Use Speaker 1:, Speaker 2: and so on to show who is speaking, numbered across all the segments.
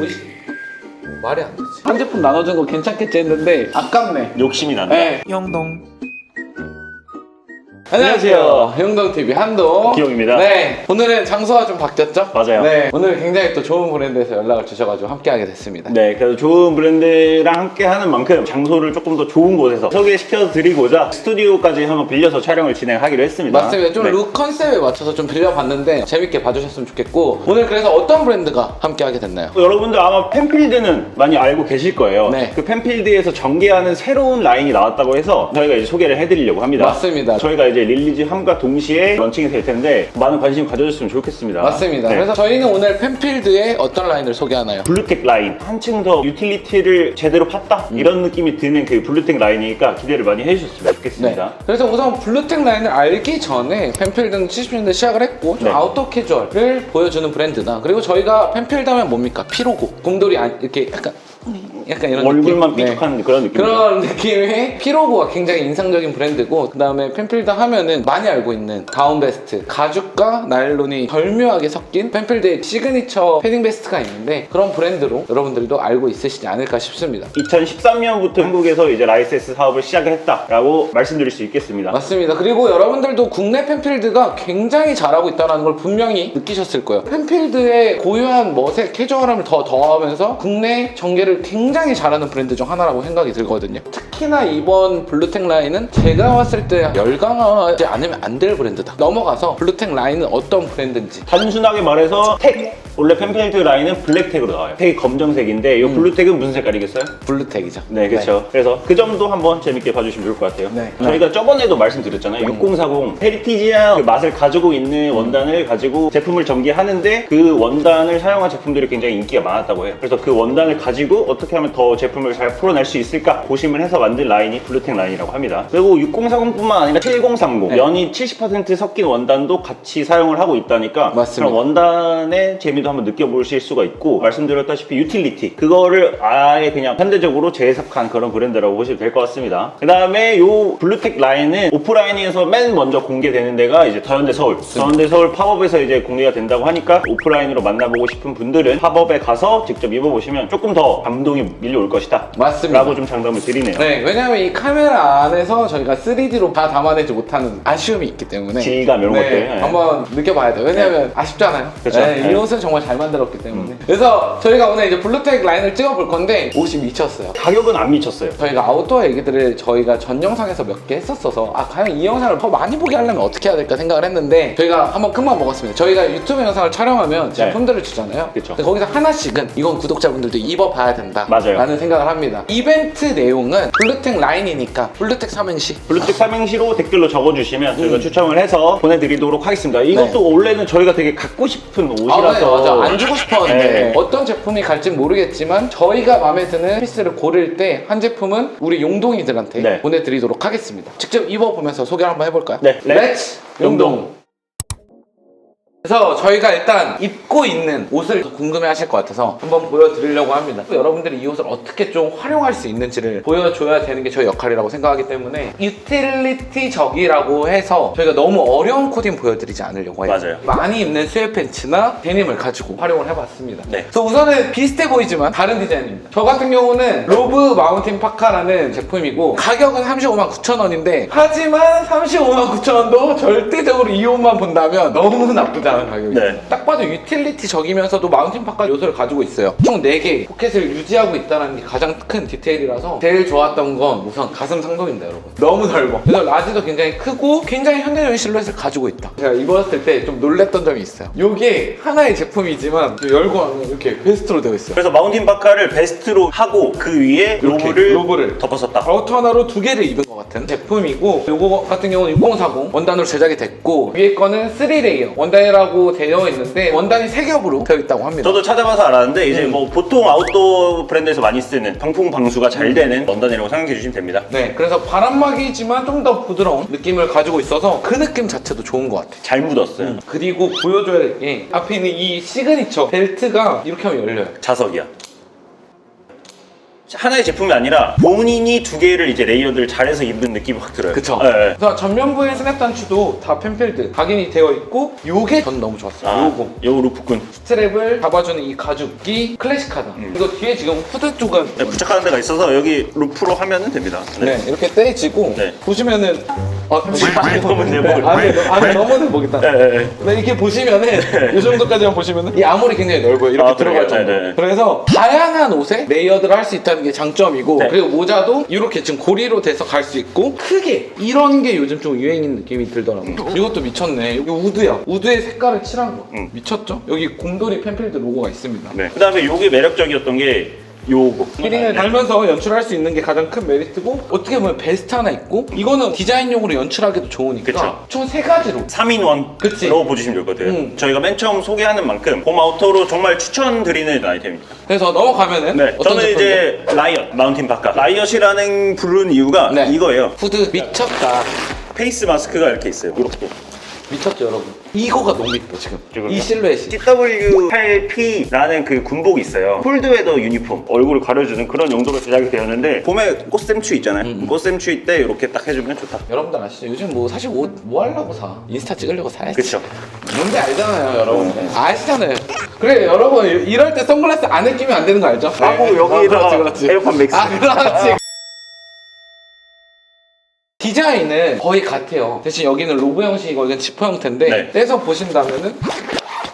Speaker 1: 50 말이 안 되지 한 제품 나눠준 거 괜찮겠지 했는데 아깝네
Speaker 2: 욕심이 난다.
Speaker 1: 네.
Speaker 3: 영동
Speaker 1: 안녕하세요 형동TV 한동
Speaker 2: 기용입니다.
Speaker 1: 네 오늘은 장소가 좀 바뀌었죠?
Speaker 2: 맞아요.
Speaker 1: 네 오늘 굉장히 또 좋은 브랜드에서 연락을 주셔가지고 함께하게 됐습니다
Speaker 2: 네, 그래서 좋은 브랜드랑 함께 하는 만큼 장소를 조금 더 좋은 곳에서 소개시켜 드리고자 스튜디오까지 한번 빌려서 촬영을 진행하기로 했습니다.
Speaker 1: 맞습니다. 좀
Speaker 2: 네.
Speaker 1: 룩 컨셉에 맞춰서 좀 빌려봤는데 재밌게 봐주셨으면 좋겠고 오늘 그래서 어떤 브랜드가 함께하게 됐나요?
Speaker 2: 여러분들 아마 펜필드는 많이 알고 계실 거예요.
Speaker 1: 네.
Speaker 2: 그 펜필드에서 전개하는 새로운 라인이 나왔다고 해서 저희가 이제 소개를 해드리려고 합니다.
Speaker 1: 맞습니다.
Speaker 2: 저희가 이제 릴리즈 함과 동시에 런칭이 될 텐데 많은 관심 가져줬으면 좋겠습니다.
Speaker 1: 맞습니다.
Speaker 2: 네.
Speaker 1: 그래서 저희는 오늘 펜필드의 어떤 라인을 소개하나요?
Speaker 2: 블루텍 라인 한층 더 유틸리티를 제대로 팠다
Speaker 1: 음.
Speaker 2: 이런 느낌이 드는 그 블루텍 라인이니까 기대를 많이 해주셨으면 좋겠습니다.
Speaker 1: 네. 그래서 우선 블루텍 라인을 알기 전에 펜필드는 70년대 시작을 했고 좀
Speaker 2: 네.
Speaker 1: 아우터 캐주얼을 보여주는 브랜드다. 그리고 저희가 펜필드 하면 뭡니까? 피로고. 곰돌이 안- 이렇게 약간 약간 이런
Speaker 2: 얼굴만
Speaker 1: 느낌? 네.
Speaker 2: 삐죽한 그런 느낌.
Speaker 1: 그런 느낌의 피로고가 굉장히 인상적인 브랜드고 그 다음에 펜필드 하면은 많이 알고 있는 다운베스트 가죽과 나일론이 절묘하게 섞인 펜필드의 시그니처 패딩 베스트가 있는데 그런 브랜드로 여러분들도 알고 있으시지 않을까 싶습니다
Speaker 2: 2013년부터 한국에서 이제 라이센스 사업을 시작을 했다라고 말씀드릴 수 있겠습니다.
Speaker 1: 맞습니다 그리고 여러분들도 국내 펜필드가 굉장히 잘하고 있다는 걸 분명히 느끼셨을 거예요 펜필드의 고유한 멋의 캐주얼함을 더 더하면서 국내 전개를 굉장히 잘하는 브랜드 중 하나라고 생각이 들거든요 나 이번 블루텍 라인은 제가 왔을 때 열강하지 않으면 안 될 브랜드다 넘어가서 블루텍 라인은 어떤 브랜드인지
Speaker 2: 단순하게 말해서 택 원래 펜필드 라인은 블랙택으로 나와요. 택이 검정색인데 이
Speaker 1: 음.
Speaker 2: 블루택은 무슨 색깔이겠어요?
Speaker 1: 블루텍이죠
Speaker 2: 네, 그렇죠. 그래서 그 점도 한번 재밌게 봐주시면 좋을 것 같아요.
Speaker 1: 네.
Speaker 2: 저희가 저번에도 말씀드렸잖아요. 6040 헤리티지한 그 맛을 가지고 있는 원단을 가지고 제품을 전개하는데 그 원단을 사용한 제품들이 굉장히 인기가 많았다고 해요. 그래서 그 원단을 가지고 어떻게 하면 더 제품을 잘 풀어낼 수 있을까 고심을 해서 만든 라인이 블루텍 라인이라고 합니다. 그리고 6040뿐만 아니라 7030
Speaker 1: 네.
Speaker 2: 연이 70% 섞인 원단도 같이 사용을 하고 있다니까
Speaker 1: 맞습니다.
Speaker 2: 그런 원단의 재미도 한번 느껴보실 수가 있고 말씀드렸다시피 유틸리티. 그거를 아예 그냥 현대적으로 재해석한 그런 브랜드라고 보시면 될 것 같습니다. 그 다음에 요 블루텍 라인은 오프라인에서 맨 먼저 공개되는 데가 이제 더현대 서울. 더현대 서울 팝업에서 이제 공개가 된다고 하니까 오프라인으로 만나보고 싶은 분들은 팝업에 가서 직접 입어보시면 조금 더 감동이 밀려올 것이다.
Speaker 1: 맞습니다.
Speaker 2: 라고 좀 장담을 드리네요.
Speaker 1: 네, 왜냐하면 이 카메라 안에서 저희가 3D로 다 담아내지 못하는 아쉬움이 있기 때문에
Speaker 2: 질감 이런
Speaker 1: 네,
Speaker 2: 것들 네.
Speaker 1: 한번 느껴봐야 돼요. 왜냐하면 아쉽잖아요.
Speaker 2: 그쵸.
Speaker 1: 네, 이
Speaker 2: 네. 음.
Speaker 1: 옷은 정말 잘 만들었기 때문에. 그래서 저희가 오늘 이제 블루텍 라인을 찍어볼 건데 옷이 미쳤어요.
Speaker 2: 가격은 안 미쳤어요
Speaker 1: 저희가 아웃도어 얘기들을 저희가 전 영상에서 몇 개 했었어서 아 과연 이 영상을 더 많이 보게 하려면 어떻게 해야 될까 생각을 했는데 저희가 한번 큰맘 먹었습니다. 저희가 유튜브 영상을 촬영하면 제품들을 주잖아요.
Speaker 2: 네. 그쵸.
Speaker 1: 근데 거기서 하나씩은 이건 구독자분들도 입어봐야 된다.
Speaker 2: 맞아요.
Speaker 1: 라는 생각을 합니다. 이벤트 내용은 블루텍 라인이니까 블루텍 삼행시
Speaker 2: 블루텍 삼행시로 댓글로 적어주시면 저희가
Speaker 1: 음.
Speaker 2: 추첨을 해서 보내드리도록 하겠습니다. 이것도 원래는 저희가 되게 갖고 싶은
Speaker 1: 아, 네,
Speaker 2: 옷이라서
Speaker 1: 맞아. 안 주고 싶었는데
Speaker 2: 네.
Speaker 1: 어떤 제품이 갈진 모르겠지만 저희가 마음에 드는 피스를 고를 때 한 제품은 우리 용동이들한테
Speaker 2: 네.
Speaker 1: 보내드리도록 하겠습니다. 직접 입어보면서 소개를 한번 해볼까요?
Speaker 2: 네.
Speaker 1: 렛츠 용동. 그래서 저희가 일단 입고 있는 옷을 더 궁금해 하실 것 같아서 한번 보여드리려고 합니다. 또 여러분들이 이 옷을 어떻게 좀 활용할 수 있는지를 보여줘야 되는 게 저희 역할이라고 생각하기 때문에 유틸리티적이라고 해서 저희가 너무 어려운 코딩 보여드리지 않으려고 해요.
Speaker 2: 맞아요.
Speaker 1: 많이 입는 스웨 팬츠나 데님을 가지고 활용을 해봤습니다.
Speaker 2: 네.
Speaker 1: 그래서 우선은 비슷해 보이지만 다른 디자인입니다. 저 같은 경우는 로브 마운틴 파카라는 제품이고 가격은 35만 9천 원인데 하지만 35만 9천 원도 절대적으로 이 옷만 본다면 너무 나쁘지 가격이에요.
Speaker 2: 네.
Speaker 1: 딱 봐도 유틸리티적이면서도 마운틴 파카 요소를 가지고 있어요. 총 4개 포켓을 유지하고 있다는 게 가장 큰 디테일이라서 제일 좋았던 건 우선 가슴 상동입니다, 여러분. 너무 넓어. 그래서 라지도 굉장히 크고 굉장히 현대적인 실루엣을 가지고 있다. 제가 입었을 때 좀 놀랬던 점이 있어요. 이게 하나의 제품이지만 열고 나면 이렇게 베스트로 되어 있어요.
Speaker 2: 그래서 마운틴 바카를 베스트로 하고 그 위에 로브를,
Speaker 1: 로브를.
Speaker 2: 덮었었다.
Speaker 1: 아우터 하나로 두 개를 입은 것 같은 제품이고 요거 같은 경우는 6040 원단으로 제작이 됐고 위에 거는 3레이어 원단이라 고 되어 있는데 원단이 세 겹으로 되어 있다고 합니다.
Speaker 2: 저도 찾아봐서 알았는데 이제
Speaker 1: 음.
Speaker 2: 뭐 보통 아웃도어 브랜드에서 많이 쓰는 방풍 방수가 잘 되는 원단이라고 생각해 주시면 됩니다.
Speaker 1: 네, 그래서 바람막이지만 좀 더 부드러운 느낌을 가지고 있어서 그 느낌 자체도 좋은 것 같아요.
Speaker 2: 잘 묻었어요.
Speaker 1: 그리고 보여줘야 될 게 앞에 있는 이 시그니처 벨트가 이렇게 하면 열려요.
Speaker 2: 자석이야. 하나의 제품이 아니라 본인이 두 개를 이제 레이어드를 잘해서 입는 느낌이 확 들어요.
Speaker 1: 그쵸.
Speaker 2: 예, 예.
Speaker 1: 그래서 전면부의 스냅 단추도 다 펜필드 각인이 되어 있고 요게 전 너무 좋았어요.
Speaker 2: 아,
Speaker 1: 요거.
Speaker 2: 요 루프군.
Speaker 1: 스트랩을 잡아주는 이 가죽이 클래식하다. 이거 뒤에 지금 후드 쪽은
Speaker 2: 네, 부착하는 데가 있어서 여기 루프로 하면은 됩니다.
Speaker 1: 네, 이렇게 떼지고
Speaker 2: 네.
Speaker 1: 보시면은 아,
Speaker 2: 너무 내보겠다.
Speaker 1: 안에 안에 너무 내보겠다.
Speaker 2: 예, 예, 예.
Speaker 1: 네, 이렇게 보시면은 이 정도까지만 보시면은 이 아몰이 굉장히 넓어요. 이렇게
Speaker 2: 아,
Speaker 1: 들어갈
Speaker 2: 그래요?
Speaker 1: 정도.
Speaker 2: 네, 네.
Speaker 1: 그래서 다양한 옷에 레이어드를 할 수 있다는 게 장점이고
Speaker 2: 네.
Speaker 1: 그리고 모자도 이렇게 지금 고리로 돼서 갈 수 있고 크게 이런 게 요즘 좀 유행인 느낌이 들더라고요. 이것도 미쳤네. 여기 우드야. 우드의 색깔을 칠한 거.
Speaker 2: 음.
Speaker 1: 미쳤죠? 여기 곰돌이 펜필드 로고가 있습니다.
Speaker 2: 네. 그 다음에 요게 매력적이었던 게 요거.
Speaker 1: 키링을 달면서 연출할 수 있는 게 가장 큰 메리트고 어떻게 보면 베스트 하나 있고 이거는 디자인용으로 연출하기도 좋으니까
Speaker 2: 그쵸.
Speaker 1: 총 세 가지로
Speaker 2: 3인원으로
Speaker 1: 그치.
Speaker 2: 보시면 될 것 같아요.
Speaker 1: 음.
Speaker 2: 저희가 맨 처음 소개하는 만큼 봄 아우터로 정말 추천드리는 아이템입니다.
Speaker 1: 그래서 넘어가면은
Speaker 2: 네,
Speaker 1: 어떤
Speaker 2: 저는
Speaker 1: 제품이요?
Speaker 2: 이제 라이엇, 마운틴 바카. 라이엇이라는 부르는 이유가
Speaker 1: 네.
Speaker 2: 이거예요.
Speaker 1: 후드 미쳤다
Speaker 2: 페이스 마스크가 이렇게 있어요. 이렇게.
Speaker 1: 미쳤죠 여러분 이거가 너무 이뻐 지금
Speaker 2: 지금요?
Speaker 1: 이 실루엣이
Speaker 2: CW8P라는 그 군복이 있어요. 폴드웨더 유니폼. 얼굴을 가려주는 그런 용도로 제작이 되었는데 봄에 꽃샘추 있잖아요.
Speaker 1: 음.
Speaker 2: 꽃샘추 때 이렇게 딱 해주면 좋다.
Speaker 1: 여러분들 아시죠? 요즘 뭐 사실 옷 뭐 하려고 사 인스타 찍으려고 사야지
Speaker 2: 그쵸?
Speaker 1: 뭔지 알잖아요 여러분 아시잖아요 그래 여러분 이럴 때 선글라스 안에 끼면 안 되는 거 알죠?
Speaker 2: 하고
Speaker 1: 네.
Speaker 2: 여기에다가
Speaker 1: 아.
Speaker 2: 에어팟 맥스.
Speaker 1: 아 그렇지 디자인은 거의 같아요 대신 여기는 로고 형식이고 여기는 지퍼 형태인데
Speaker 2: 네.
Speaker 1: 떼서 보신다면은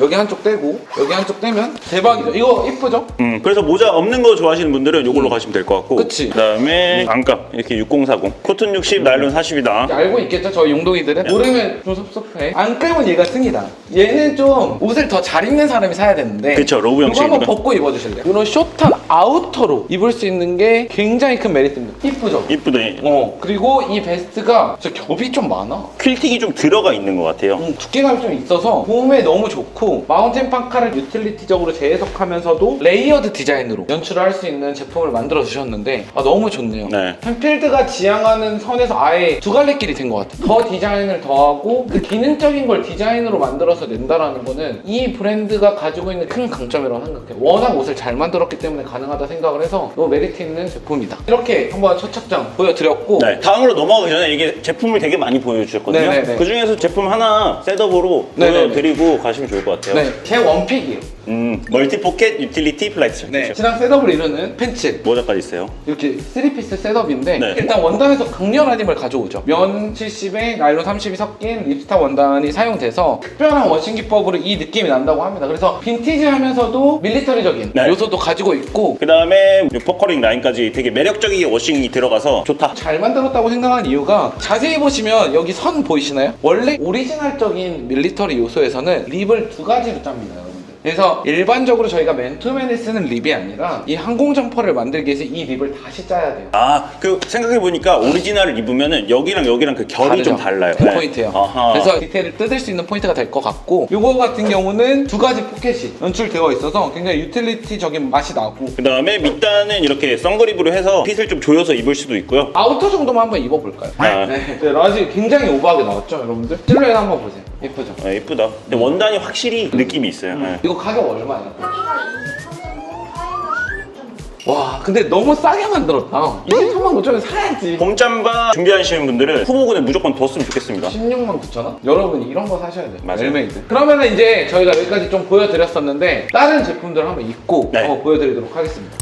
Speaker 1: 여기 한쪽 떼고 여기 한쪽 떼면 대박이죠 이거 이쁘죠?
Speaker 2: 음, 그래서 모자 없는 거 좋아하시는 분들은 이걸로 가시면 될 것 같고.
Speaker 1: 그치.
Speaker 2: 그다음에 안감 이렇게 6040. 코튼 60, 나일론 40이다.
Speaker 1: 알고 있겠죠? 저희 용동이들은
Speaker 2: 네.
Speaker 1: 모르면 좀 섭섭해 안 끌면 얘가 승이다 얘는 좀 옷을 더 잘 입는 사람이 사야 되는데
Speaker 2: 그쵸, 로브
Speaker 1: 이거 한번
Speaker 2: 형식이니까.
Speaker 1: 벗고 입어주실래요? 이런 숏한 아우터로 입을 수 있는 게 굉장히 큰 메리트입니다 이쁘죠?
Speaker 2: 이쁘네.
Speaker 1: 어 그리고 이 베스트가 진짜 겹이 좀 많아
Speaker 2: 퀼팅이 좀 들어가 있는 것 같아요.
Speaker 1: 음, 두께감이 좀 있어서 봄에 너무 좋고 마운틴 파카를 유틸리티적으로 재해석하면서도 레이어드 디자인으로 연출을 할 수 있는 제품을 만들어 주셨는데 아 너무 좋네요
Speaker 2: 네.
Speaker 1: 펜필드가 지향하는 선에서 아예 두 갈래 길이 된 것 같아요 더 디자인을 더하고 그 기능적인 걸 디자인으로 만들어서 낸다라는 거는 이 브랜드가 가지고 있는 큰 강점이라고 생각해요 워낙 옷을 잘 만들었기 때문에 가능하다 생각을 해서 너무 메리트 있는 제품이다 이렇게 한번 첫 착장 보여드렸고
Speaker 2: 네, 다음으로 넘어가기 전에 이게 제품을 되게 많이 보여주셨거든요.
Speaker 1: 네네네.
Speaker 2: 그 중에서 제품 하나 셋업으로
Speaker 1: 네네네.
Speaker 2: 보여드리고 가시면 좋을 것 같아 요.
Speaker 1: 네, 제 원픽이에요
Speaker 2: 음, 멀티 포켓 유틸리티 플렉스.
Speaker 1: 네. 신랑 셋업을 이루는 팬츠
Speaker 2: 모자까지 있어요.
Speaker 1: 이렇게 3피스 셋업인데
Speaker 2: 네.
Speaker 1: 일단 원단에서 강렬한 힘을 가져오죠 면 70에 나일론 30이 섞인 립스타 원단이 사용돼서 특별한 워싱 기법으로 이 느낌이 난다고 합니다 그래서 빈티지 하면서도 밀리터리적인
Speaker 2: 네.
Speaker 1: 요소도 가지고 있고
Speaker 2: 그 다음에 퍼커링 라인까지 되게 매력적인 워싱이 들어가서 좋다.
Speaker 1: 잘 만들었다고 생각한 이유가 자세히 보시면 여기 선 보이시나요? 원래 오리지널적인 밀리터리 요소에서는 립을 두 가지로 짭니다 여러분들 그래서 일반적으로 저희가 맨투맨에 쓰는 립이 아니라 이 항공 점퍼를 만들기 위해서 이 립을 다시 짜야 돼요
Speaker 2: 아, 그 생각해보니까 오리지널을 입으면은 여기랑 여기랑 그 결이
Speaker 1: 다르죠?
Speaker 2: 좀 달라요.
Speaker 1: 그
Speaker 2: 네.
Speaker 1: 포인트예요.
Speaker 2: 아하.
Speaker 1: 그래서 디테일을 뜯을 수 있는 포인트가 될 것 같고 이거 같은 경우는 두 가지 포켓이 연출되어 있어서 굉장히 유틸리티적인 맛이 나고
Speaker 2: 그 다음에 밑단은 이렇게 선그립으로 해서 핏을 좀 조여서 입을 수도 있고요.
Speaker 1: 아우터 정도만 한번 입어볼까요?
Speaker 2: 아.
Speaker 1: 네. 네, 라지 굉장히 오버하게 나왔죠, 여러분들? 실루엣 한번 보세요. 예쁘죠?
Speaker 2: 아, 예쁘다. 근데 원단이 확실히 느낌이 있어요. 네.
Speaker 1: 이거 가격 얼마예요?
Speaker 3: 여기가 23,000원, 하이가 16,000원.
Speaker 1: 와, 근데 너무 싸게 만들었다. 23만 5천원 사야지.
Speaker 2: 봄 잠바 준비하시는 분들은 후보군에 무조건 뒀으면 좋겠습니다.
Speaker 1: 16만 9천 원? 여러분 이런 거 사셔야 돼요.
Speaker 2: 맞아요.
Speaker 1: 멜메이드. 그러면 이제 저희가 여기까지 좀 보여드렸었는데 다른 제품들 한번 입고
Speaker 2: 네.
Speaker 1: 한번 보여드리도록 하겠습니다.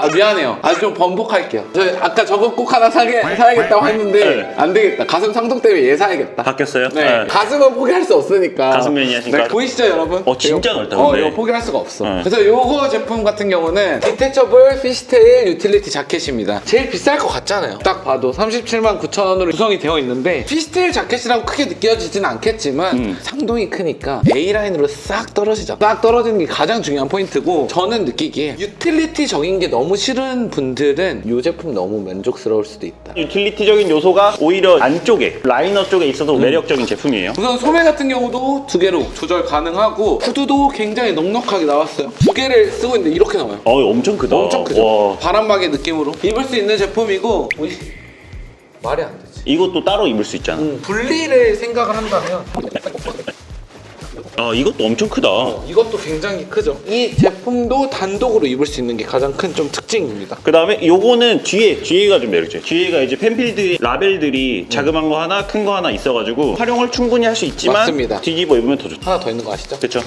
Speaker 1: 아 미안해요. 아주 좀 번복할게요. 저 아까 저거 꼭 하나 사게, 사야겠다고 했는데
Speaker 2: 네.
Speaker 1: 안 되겠다. 가슴 상동 때문에 얘 사야겠다.
Speaker 2: 바뀌었어요?
Speaker 1: 네. 가슴은 포기할 수 없으니까.
Speaker 2: 가슴 매니아시니까.
Speaker 1: 네, 보이시죠, 여러분?
Speaker 2: 어, 진짜
Speaker 1: 이거-
Speaker 2: 넓다,
Speaker 1: 어,
Speaker 2: 근데.
Speaker 1: 이거 포기할 수가 없어.
Speaker 2: 네.
Speaker 1: 그래서 요거 제품 같은 경우는 디테처블 피시테일 유틸리티 자켓입니다. 제일 비쌀 것 같잖아요. 딱 봐도 37만 9천 원으로 구성이 되어 있는데 피시테일 자켓이라고 크게 느껴지진 않겠지만
Speaker 2: 음.
Speaker 1: 상동이 크니까 A 라인으로 싹 떨어지죠. 싹 떨어지는 게 가장 중요한 포인트고 저는 느끼기에 유틸리티적인 게 너무 싫은 분들은 이 제품 너무 만족스러울 수도 있다.
Speaker 2: 유틸리티적인 요소가 오히려 안쪽에 라이너 쪽에 있어서 매력적인 제품이에요.
Speaker 1: 우선 소매 같은 경우도 두 개로 조절 가능하고 후드도 굉장히 넉넉하게 나왔어요. 두 개를 쓰고 있는데 이렇게 나와요.
Speaker 2: 어, 엄청 크다.
Speaker 1: 엄청 크죠.
Speaker 2: 와.
Speaker 1: 바람막이 느낌으로 입을 수 있는 제품이고 오이, 말이 안 되지.
Speaker 2: 이것도 따로 입을 수 있잖아.
Speaker 1: 분리를 생각을 한다면
Speaker 2: 아 이것도 엄청 크다.
Speaker 1: 이것도 굉장히 크죠. 이 제품도 단독으로 입을 수 있는 게 가장 큰 좀 특징입니다.
Speaker 2: 그 다음에 요거는 뒤에 뒤에가 좀 매력적이에요. 뒤에가 이제 펜필드 라벨들이 자그만 거 하나 큰 거 하나 있어가지고 활용을 충분히 할 수 있지만
Speaker 1: 맞습니다.
Speaker 2: 뒤집어 입으면 더 좋다.
Speaker 1: 하나 더 있는 거 아시죠?
Speaker 2: 그렇죠.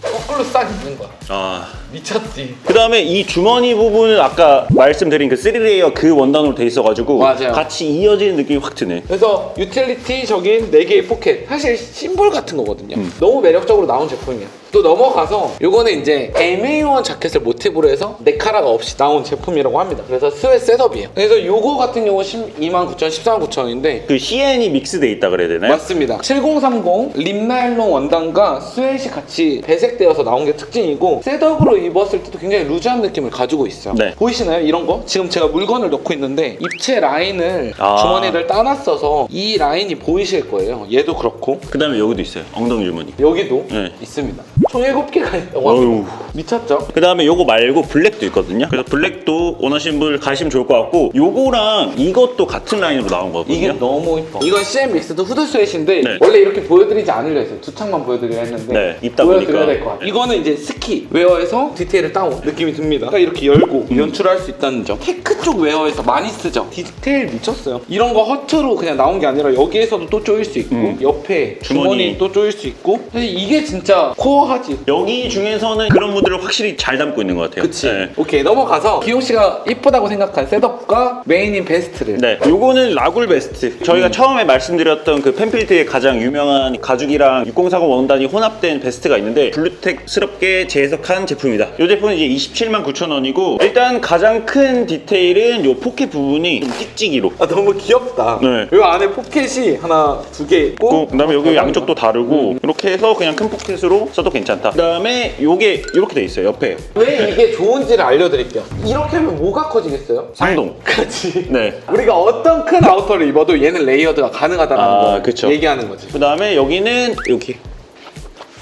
Speaker 1: 거꾸로 싹 있는 거야.
Speaker 2: 아.
Speaker 1: 미쳤지.
Speaker 2: 그 다음에 이 주머니 부분은 아까 말씀드린 그 3레이어 그 원단으로 돼 있어가지고
Speaker 1: 맞아요.
Speaker 2: 같이 이어지는 느낌이 확 드네.
Speaker 1: 그래서 유틸리티적인 4개의 포켓 사실 심볼 같은 거거든요
Speaker 2: 음.
Speaker 1: 너무 매력적으로 나온 제품이에요 또 넘어가서 요거는 이제 MA1 자켓을 모티브로 해서 네카라가 없이 나온 제품이라고 합니다 그래서 스웨 셋업이에요 그래서 요거 같은 경우 129,000, 149,000원인데
Speaker 2: 그 CN이 믹스돼 있다 그래야 되나요?
Speaker 1: 맞습니다 7030 립나일론 원단과 스웨트이 같이 배색되어서 나온 게 특징이고 셋업으로 입었을 때도 굉장히 루즈한 느낌을 가지고 있어요
Speaker 2: 네.
Speaker 1: 보이시나요 이런 거? 지금 제가 물건을 넣고 있는데 입체 라인을
Speaker 2: 아.
Speaker 1: 주머니를 따놨어서 이 라인이 보이실 거예요 얘도 그렇고
Speaker 2: 그 다음에 여기도 있어요. 엉덩이 주머니.
Speaker 1: 여기도
Speaker 2: 네.
Speaker 1: 있습니다 총 7개가 있다고 합니다
Speaker 2: 어휴.
Speaker 1: 미쳤죠?
Speaker 2: 그 다음에 요거 말고 블랙도 있거든요. 그래서 블랙도 원하시는 분 가시면 좋을 것 같고 요거랑 이것도 같은 라인으로 나온 거거든요.
Speaker 1: 이게 너무 이뻐 이건 CM 믹스드 후드 스웨트인데
Speaker 2: 네.
Speaker 1: 원래 이렇게 보여드리지 않으려 했어요 두 창만 보여드려야 했는데
Speaker 2: 네, 입다
Speaker 1: 보여드려야
Speaker 2: 보니까.
Speaker 1: 될 것 같아요 이거는 이제 스키 웨어에서 디테일을 따온 느낌이 듭니다 그러니까 이렇게 열고
Speaker 2: 음.
Speaker 1: 연출할 수 있다는 점 테크 쪽 웨어에서 많이 쓰죠 디테일 미쳤어요 이런 거 허투루 그냥 나온 게 아니라 여기에서도 또 조일 수 있고
Speaker 2: 음.
Speaker 1: 옆에 주머니.
Speaker 2: 주머니.
Speaker 1: 또 조일 수 있고 사실 이게 진짜 코어 하지
Speaker 2: 여기 중에서는 그런 무드를 확실히 잘 담고 있는 것 같아요.
Speaker 1: 그치
Speaker 2: 네.
Speaker 1: 오케이 넘어가서 기용 씨가 이쁘다고 생각한 셋업과 메인인 베스트를
Speaker 2: 네, 요거는 라굴 베스트. 저희가 처음에 말씀드렸던 그 펜필드의 가장 유명한 가죽이랑 6040 원단이 혼합된 베스트가 있는데 블루텍 스럽 게 재해석한 제품이다. 이 제품은 이제 27만 9천 원이고 일단 가장 큰 디테일은 요 포켓 부분이 좀 찍찍이로.
Speaker 1: 아 너무 귀엽다
Speaker 2: 네.
Speaker 1: 이 안에 포켓이 하나 두 개 있고
Speaker 2: 그 다음에 여기
Speaker 1: 어,
Speaker 2: 양쪽도 다르고 이렇게 해서 그냥 큰 포켓으로 써도 괜찮다. 그 다음에 요게 이렇게 돼 있어요 옆에
Speaker 1: 왜 이게 좋은지를 알려드릴게요. 이렇게 하면 뭐가 커지겠어요?
Speaker 2: 상동.
Speaker 1: 그렇지.
Speaker 2: 네.
Speaker 1: 우리가 어떤 큰 아우터를 입어도 얘는 레이어드가 가능하다는
Speaker 2: 아,
Speaker 1: 거
Speaker 2: 그쵸.
Speaker 1: 얘기하는 거지.
Speaker 2: 그 다음에 여기는 여기.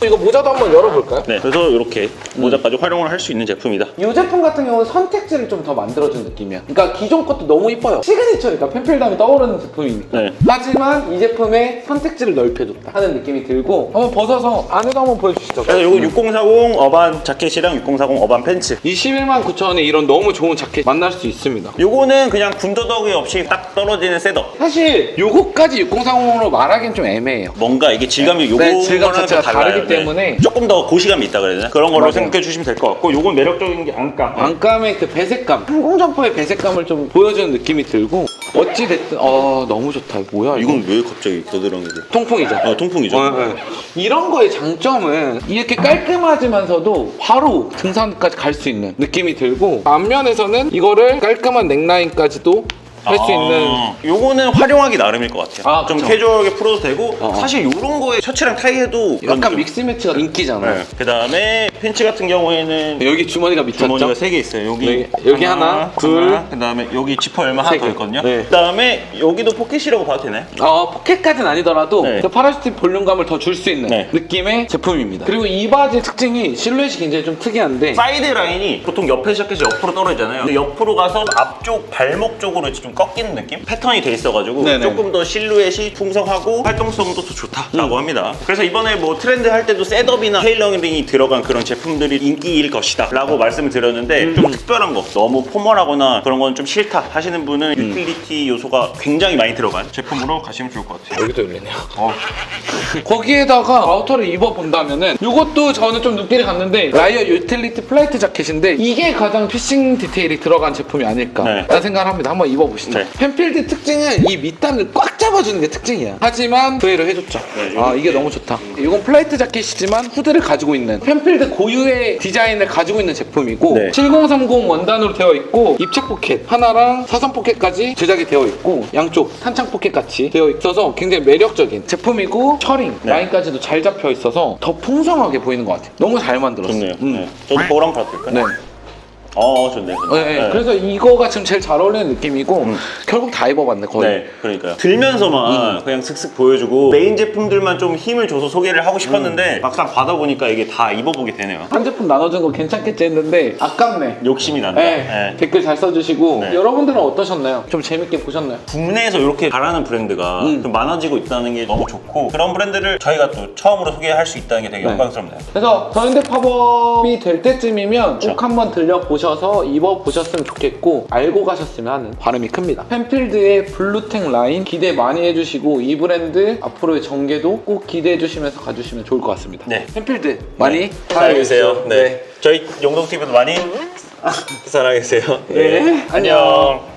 Speaker 1: 이거 모자도 한번 열어볼까요?
Speaker 2: 네. 그래서 이렇게 모자까지 활용을 할 수 있는 제품이다.
Speaker 1: 이 제품 같은 경우는 선택지를 좀 더 만들어준 느낌이야. 그러니까 기존 것도 너무 이뻐요. 시그니처니까 펜필담이 떠오르는 제품이니까.
Speaker 2: 네.
Speaker 1: 하지만 이 제품의 선택지를 넓혀줬다 하는 느낌이 들고 한번 벗어서 안에도 한번 보여주시죠.
Speaker 2: 그래서 요거 6040 어반 자켓이랑 6040 어반 팬츠.
Speaker 1: 21만 9천 원에 이런 너무 좋은 자켓 만날 수 있습니다.
Speaker 2: 요거는 그냥 군더더기 없이 딱 떨어지는 셋업.
Speaker 1: 사실 요거까지 6030으로 말하기엔 좀 애매해요.
Speaker 2: 뭔가 이게 질감이 요거랑
Speaker 1: 네, 질감
Speaker 2: 좀
Speaker 1: 자체가
Speaker 2: 달라요.
Speaker 1: 다르기 때문에.
Speaker 2: 조금 더 고시감이 있다 그래야 되나? 그런 걸로
Speaker 1: 맞아요.
Speaker 2: 생각해 주시면 될 것 같고 요건 매력적인 게 안감.
Speaker 1: 안감의 그 배색감 항공점퍼의 배색감을 좀 보여주는 느낌이 들고 어찌 됐든 어 너무 좋다 이거 뭐야 이거
Speaker 2: 이건 왜 갑자기 겨드랑이를?
Speaker 1: 통풍이죠
Speaker 2: 아 통풍이죠.
Speaker 1: 어, 어. 이런 거의 장점은 이렇게 깔끔하지만서도 바로 등산까지 갈 수 있는 느낌이 들고 앞면에서는 이거를 깔끔한 넥라인까지도 할 수 있는
Speaker 2: 아, 요거는 활용하기 나름일 것 같아요.
Speaker 1: 아,
Speaker 2: 좀
Speaker 1: 그쵸.
Speaker 2: 캐주얼하게 풀어도 되고
Speaker 1: 어.
Speaker 2: 사실 요런 거에 셔츠랑 타이 해도
Speaker 1: 약간 믹스 매치가 인기잖아요
Speaker 2: 네. 그 다음에 팬츠 같은 경우에는
Speaker 1: 여기 주머니가 미쳤죠?
Speaker 2: 주머니가 세개 있어요. 여기
Speaker 1: 네, 여기 하나, 둘,
Speaker 2: 그 다음에 여기 지퍼 열마 하나 세더
Speaker 1: 개.
Speaker 2: 있거든요.
Speaker 1: 네.
Speaker 2: 그 다음에 여기도 포켓이라고 봐도 되나요?
Speaker 1: 어, 포켓까지는 아니더라도
Speaker 2: 네.
Speaker 1: 그 파라시틱 볼륨감을 더 줄 수 있는
Speaker 2: 네.
Speaker 1: 느낌의 제품입니다. 그리고 이 바지 특징이 실루엣이 굉장히 좀 특이한데
Speaker 2: 사이드 라인이 보통 옆에 시작해서 옆으로 떨어지잖아요. 근데 옆으로 가서 앞쪽 발목 쪽으로 좀 꺾이는 느낌? 패턴이 돼 있어가지고
Speaker 1: 네네.
Speaker 2: 조금 더 실루엣이 풍성하고 활동성도 더 좋다라고 합니다. 그래서 이번에 뭐 트렌드 할 때도 셋업이나 테일러링이 들어간 그런 제품들이 인기일 것이다 라고 말씀을 드렸는데 좀 특별한 거 너무 포멀하거나 그런 건 좀 싫다 하시는 분은 유틸리티 요소가 굉장히 많이 들어간 제품으로 가시면 좋을 것 같아요.
Speaker 1: 여기도 열리네요. 거기에다가 아우터를 입어본다면은 이것도 저는 좀 눈길이 갔는데 라이어 유틸리티 플라이트 자켓인데 이게 가장 피싱 디테일이 들어간 제품이 아닐까
Speaker 2: 네.
Speaker 1: 라는 생각을 합니다. 한번 입어보시죠.
Speaker 2: 네.
Speaker 1: 펜필드 특징은 이 밑단을 꽉 잡아주는 게 특징이야. 하지만 그대로 해줬죠.
Speaker 2: 네,
Speaker 1: 아 이게 너무 좋다. 이건 플라이트 자켓이지만 후드를 가지고 있는 펜필드 고유의 디자인을 가지고 있는 제품이고
Speaker 2: 네.
Speaker 1: 7030 원단으로 되어 있고 입체 포켓 하나랑 사선 포켓까지 제작이 되어 있고 양쪽 탄창 포켓 같이 되어 있어서 굉장히 매력적인 제품이고 처링
Speaker 2: 네.
Speaker 1: 라인까지도 잘 잡혀 있어서 더 풍성하게 보이는 것 같아요. 너무 잘 만들었어요.
Speaker 2: 좋네요.
Speaker 1: 음.
Speaker 2: 네. 저도 봐도 될까요?
Speaker 1: 네.
Speaker 2: 어, 좋네. 좋네.
Speaker 1: 네, 그래서 이거가 지금 제일 잘 어울리는 느낌이고 결국 다 입어봤네 거의.
Speaker 2: 네, 그러니까요. 들면서만 그냥 슥슥 보여주고 메인 제품들만 좀 힘을 줘서 소개를 하고 싶었는데 막상 받아보니까 이게 다 입어보게 되네요.
Speaker 1: 한 제품 나눠준 거 괜찮겠지 했는데 아깝네.
Speaker 2: 욕심이 난다.
Speaker 1: 네,
Speaker 2: 네.
Speaker 1: 댓글 잘 써주시고
Speaker 2: 네.
Speaker 1: 여러분들은 어떠셨나요? 좀 재밌게 보셨나요?
Speaker 2: 국내에서 이렇게 잘하는 브랜드가
Speaker 1: 음.
Speaker 2: 좀 많아지고 있다는 게 너무 좋고 그런 브랜드를 저희가 또 처음으로 소개할 수 있다는 게 되게
Speaker 1: 네.
Speaker 2: 영광스럽네요.
Speaker 1: 그래서 저인대 팝업이 될 때쯤이면 꼭. 한번 들려보 셔서 입어보셨으면 좋겠고 알고 가셨으면 하는 바람이 큽니다. 펜필드의 블루텍 라인 기대 많이 해주시고 이 브랜드 앞으로의 전개도 꼭 기대해 주시면서 가주시면 좋을 것 같습니다.
Speaker 2: 네.
Speaker 1: 펜필드 많이
Speaker 2: 사랑해주세요. 네. 저희 용동 TV도 많이 사랑해주세요.
Speaker 1: 네. 안녕.